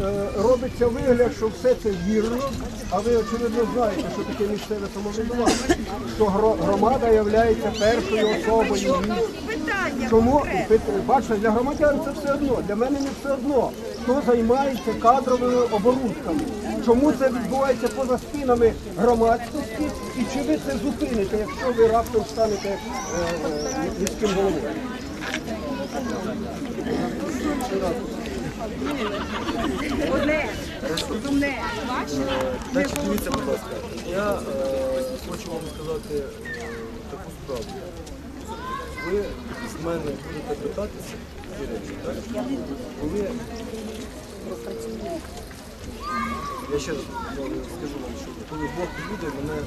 е, робиться вигляд, що все це вірно, а ви очевидно знаєте, що таке місцеве самоврядування, що громада є першою особою. Чому бачите, для громадян це все одно, для мене не все одно. Хто займається кадровими оборудками? Чому це відбувається поза спинами громадськості? І чи ви це зупините, якщо ви раптом станете е, е, міським головою? Одне, одне, ваше. Дивіться, будь ласка, я е, хочу вам сказати е, таку справу. Ви з мене будете питатися так? Коли я ще раз ну, скажу вам, що коли Бог буде, мене?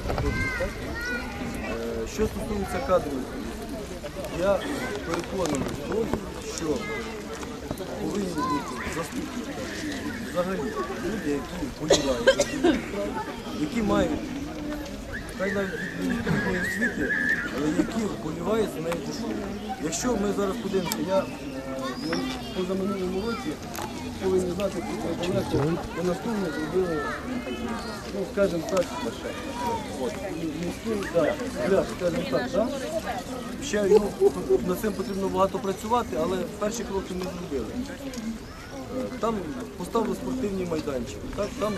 Е, Що стосується кадрових, я переконаний в тому, що повинні бути заступники взагалі люди, які болівають, які мають хай навіть від відповідної освіти, але які вболівають за неї душою. Якщо ми зараз подивимося, я е, на позаминулому році повинні знати далеко, по наступне зробили, ну скажімо так, от, да, пляж, скажімо так, да? Ще ну, над цим потрібно багато працювати, але перші кроки ми зробили. Е, Там поставили спортивні майданчики, так, там,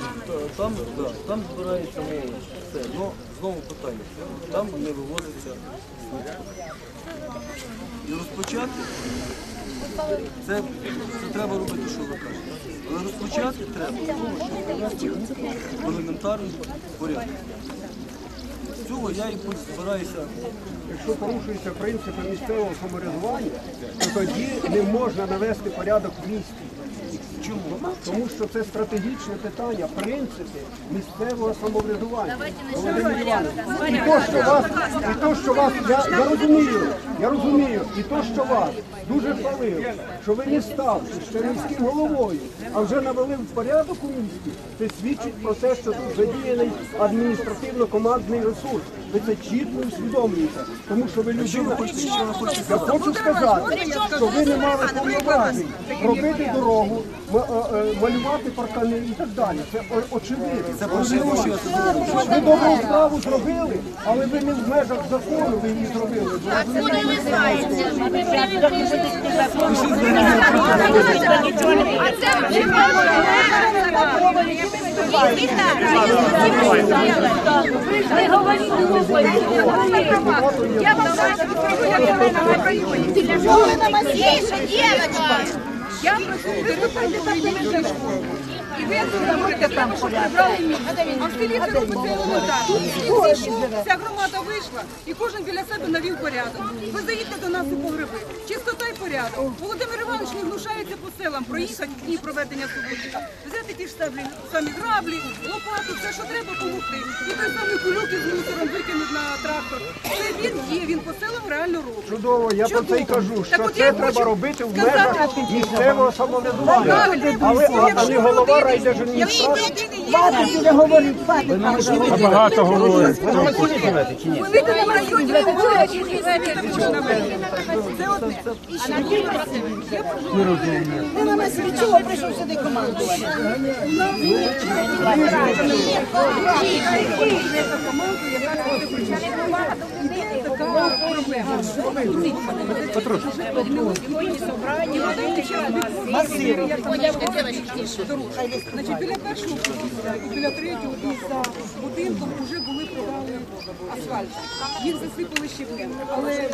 там, да, там збирається молодь. Все. Ну, знову питання. Там не вивозиться. І розпочати це, це треба робити, що ви кажете. Але розпочати треба з того, щоб в елементарний порядок. З цього я і збираюся Якщо порушуються принципи місцевого самоврядування, то тоді не можна навести порядок в місті. Чому? Тому що це стратегічне питання, принципи місцевого самоврядування. Володимир Іванович, і то, що вас, і то, що вас, я, я розумію, я розумію, і то, що вас дуже хвалив, що ви не ставши ще міським головою, а вже навели в порядок у місті, це свідчить про те, що тут задіяний адміністративно-командний ресурс. Ви це чітко усвідомлюєте, тому що ви людина. Я хочу сказати, що ви не мали повноважень робити дорогу, е, е, малювати паркани і так далі. Це очевидно. Ви добру справу зробили, але ви не в межах закону ви її зробили. Ви? Ви говорите. Я вам скажу, що я в районі. Тише, дівчинка. Я прошу, так, як школу. І ви говорите там, прибрали місце. А в селі це робиться елементарно. Всі зійшов, Вся громада вийшла, і кожен біля себе навів порядок. Ви заїдьте до нас у погреби. Чистота й порядок. Володимир Іванович не гнушається по селам проїхати в дні проведення суботника. Взяти ті ж самі, самі граблі, лопату, все, що треба допомогти. І той самий кульок із мусором викинуть на трактор. Це він є, він по селам реально робить. Чудово, я про це й кажу, що от я це треба робити в сказати, межах місцевого самоврядування. Правильно. Але а, а не Якщо райдержадміністрації. Багато говорить. Великому районі ви на мене. Це одне. І ще. Ти на нас від чого прийшов сюди командувати? Значить, біля першого і біля третього і за будинком вже були провали асфальт. Їх засипали щебнем. Але